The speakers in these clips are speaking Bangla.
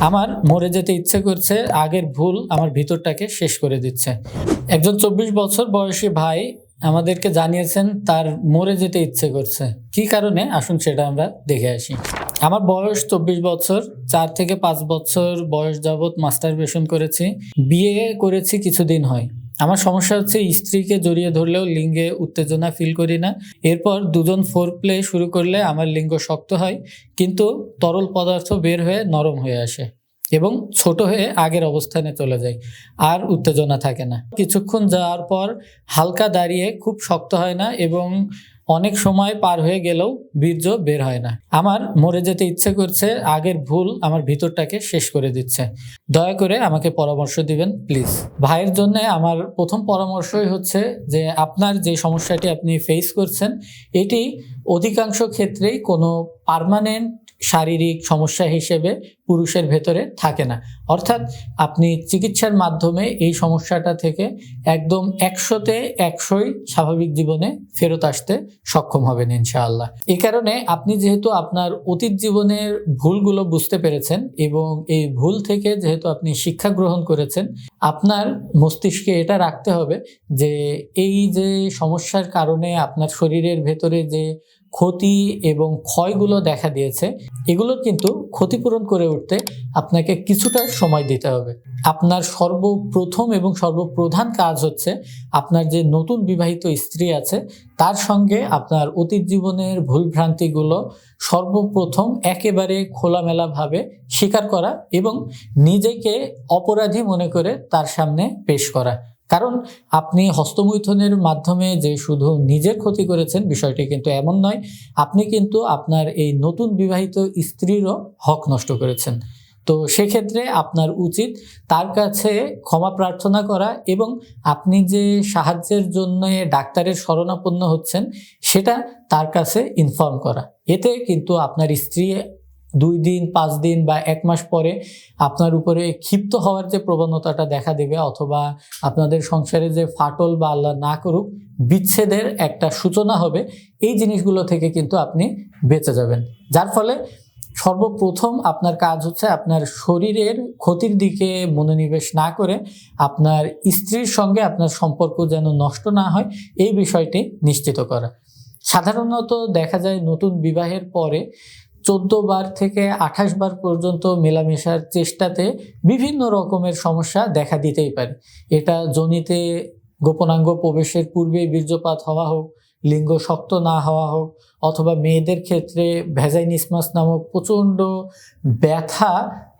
আমার মরে যেতে ইচ্ছে করছে, আগের ভুল আমার ভিতরটাকে শেষ করে দিচ্ছে। একজন চব্বিশ বছর বয়সী ভাই আমাদেরকে জানিয়েছেন, তার মরে যেতে ইচ্ছে করছে। কি কারণে? আসুন সেটা আমরা দেখে আসি। আমার বয়স চব্বিশ বছর, চার থেকে পাঁচ বছর বয়স যাবৎ মাস্টার বেশন করেছি। বিয়ে করেছি কিছুদিন হয়। আমার সমস্যা হচ্ছে স্ত্রীকে জড়িয়ে ধরলেও লিঙ্গে উত্তেজনা ফিল করি না। এরপর দুজন ফোর প্লে শুরু করলে আমার লিঙ্গ শক্ত হয়, কিন্তু তরল পদার্থ বের হয়ে নরম হয়ে আসে এবং ছোট হয়ে আগের অবস্থানে চলে যায়, আর উত্তেজনা থাকে না। কিছুক্ষণ যাওয়ার পর হালকা দাঁড়িয়ে খুব শক্ত হয় না এবং অনেক সময় পার হয়ে গেলেও বীর্য বের হয় না। আমার মরে যেতে ইচ্ছে করছে, আগের ভুল আমার ভিতরটাকে শেষ করে দিচ্ছে। দয়া করে আমাকে পরামর্শ দিবেন, প্লিজ। ভাইয়ের জন্য আমার প্রথম পরামর্শই হচ্ছে যে, আপনার যে সমস্যাটি আপনি ফেস করছেন, এটি অধিকাংশ ক্ষেত্রেই কোনো পার্মানেন্ট শারীরিক সমস্যা হিসেবে পুরুষের ভেতরে থাকে না। অর্থাৎ আপনি চিকিৎসার মাধ্যমে এই সমস্যাটা থেকে একদম একশোতে একশোই স্বাভাবিক জীবনে ফেরত আসতে সক্ষম হবেন ইনশাআল্লাহ। এ কারণে আপনি যেহেতু আপনার অতীত জীবনের ভুলগুলো বুঝতে পেরেছেন এবং এই ভুল থেকে যেহেতু আপনি শিক্ষা গ্রহণ করেছেন, আপনার মস্তিষ্কে এটা রাখতে হবে যে এই যে সমস্যার কারণে আপনার শরীরের ভেতরে যে ক্ষতি এবং ক্ষয়গুলো দেখা দিয়েছে, এগুলোর কিন্তু ক্ষতিপূরণ করে উঠতে আপনাকে কিছুটা সময় দিতে হবে। আপনার সর্বপ্রথম এবং সর্বপ্রধান কাজ হচ্ছে আপনার যে নতুন বিবাহিত স্ত্রী আছে, তার সঙ্গে আপনার অতীত জীবনের ভুলভ্রান্তিগুলো সর্বপ্রথম একেবারে খোলামেলাভাবে স্বীকার করা এবং নিজেকে অপরাধী মনে করে তার সামনে পেশ করা। কারণ আপনি হস্তমৈথুনের মাধ্যমে যে শুধু নিজের ক্ষতি করেছেন, বিষয়টি কিন্তু এমন নয়, আপনি কিন্তু আপনার এই নতুন বিবাহিত স্ত্রীরও হক নষ্ট করেছেন। তো সেক্ষেত্রে আপনার উচিত তার কাছে ক্ষমা প্রার্থনা করা এবং আপনি যে সাহায্যের জন্য ডাক্তারের শরণাপন্ন হচ্ছেন, সেটা তার কাছে ইনফর্ম করা। এতে কিন্তু আপনার স্ত্রী দুই দিন, পাঁচ দিন বা এক মাস পরে আপনার উপরে ক্ষিপ্ত হওয়ার যে প্রবণতাটা দেখা দেবে অথবা আপনাদের সংসারে যে ফাটল বা আল্লাহ না করুক, বিচ্ছেদের একটা সূচনা হবে, এই জিনিসগুলো থেকে কিন্তু আপনি বেঁচে যাবেন। যার ফলে সর্বপ্রথম আপনার কাজ হচ্ছে আপনার শরীরের ক্ষতির দিকে মনোনিবেশ না করে আপনার স্ত্রীর সঙ্গে আপনার সম্পর্ক যেন নষ্ট না হয়, এই বিষয়টি নিশ্চিত করা। সাধারণত দেখা যায় নতুন বিবাহের পরে চোদ্দ বার থেকে আঠাশ বার পর্যন্ত মেলামেশার চেষ্টাতে বিভিন্ন রকমের সমস্যা দেখা দিতেই পারে। এটা জনিতে গোপনাঙ্গ প্রবেশের পূর্বে বীর্যপাত হওয়া হোক, লিঙ্গ শক্ত না হওয়া হোক, অথবা মেয়েদের ক্ষেত্রে ভ্যাজাইনিসমাস নামক প্রচণ্ড ব্যথা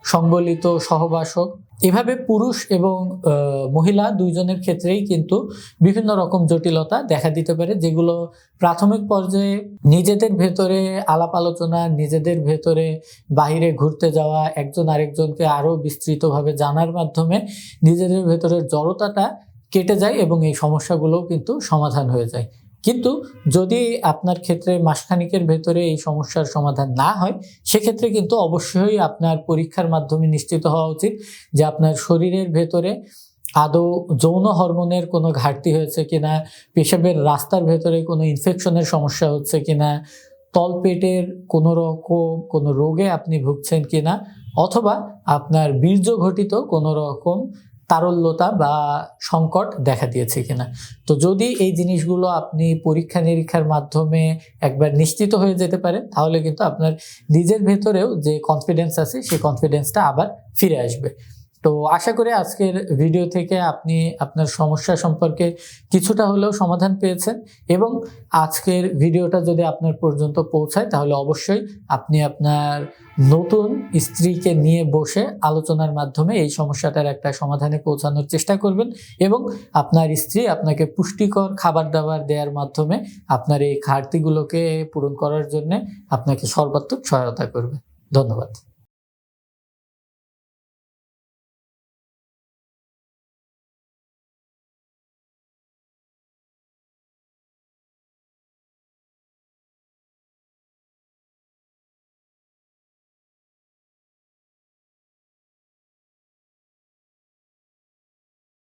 সংবলিত সহবাসক এভাবে পুরুষ এবং মহিলা দুইজনের ক্ষেত্রেই কিন্তু বিভিন্ন রকম জটিলতা দেখা দিতে পারে, যেগুলো প্রাথমিক পর্যায়ে নিজেদের ভেতরে আলাপ আলোচনা, নিজেদের ভেতরে বাইরে ঘুরতে যাওয়া, একজন আরেকজনকে আরও বিস্তৃতভাবে জানার মাধ্যমে নিজেদের ভেতরের জড়তাটা কেটে যায় এবং এই সমস্যাগুলোও কিন্তু সমাধান হয়ে যায়। কিন্তু যদি আপনার ক্ষেত্রে মাসখানিকের ভেতরে এই সমস্যার সমাধান না হয়, সেক্ষেত্রে কিন্তু অবশ্যই আপনার পরীক্ষার মাধ্যমে নিশ্চিত হওয়া উচিত যে আপনার শরীরের ভেতরে আদৌ যৌন হরমোনের কোনো ঘাটতি হয়েছে কিনা, পেশাবের রাস্তার ভেতরে কোনো ইনফেকশনের সমস্যা হচ্ছে কিনা, তলপেটের কোনো রকম কোনো রোগে আপনি ভুগছেন কিনা, অথবা আপনার বীর্য ঘটিত কোনো রকম তারল্যতা বা সংকট দেখা দিয়েছে কিনা। তো যদি এই জিনিসগুলো আপনি পরীক্ষা নিরীক্ষার মাধ্যমে একবার নিশ্চিত হয়ে যেতে পারেন, তাহলে কিন্তু আপনার নিজের ভেতরেও যে কনফিডেন্স আছে, সেই কনফিডেন্সটা আবার ফিরে আসবে। তো আশা করি আজকের ভিডিও থেকে আপনি আপনার সমস্যা সম্পর্কে কিছুটা হলেও সমাধান পেয়েছেন এবং আজকের ভিডিওটা যদি আপনার পর্যন্ত পৌঁছায়, তাহলে অবশ্যই আপনি আপনার নতুন স্ত্রীকে নিয়ে বসে আলোচনার মাধ্যমে এই সমস্যাটার একটা সমাধানে পৌঁছানোর চেষ্টা করবেন এবং আপনার স্ত্রী আপনাকে পুষ্টিকর খাবার দাবার দেওয়ার মাধ্যমে আপনার এই ঘাটতিগুলোকে পূরণ করার জন্য আপনাকে সর্বাত্মক সহায়তা করবে। ধন্যবাদ।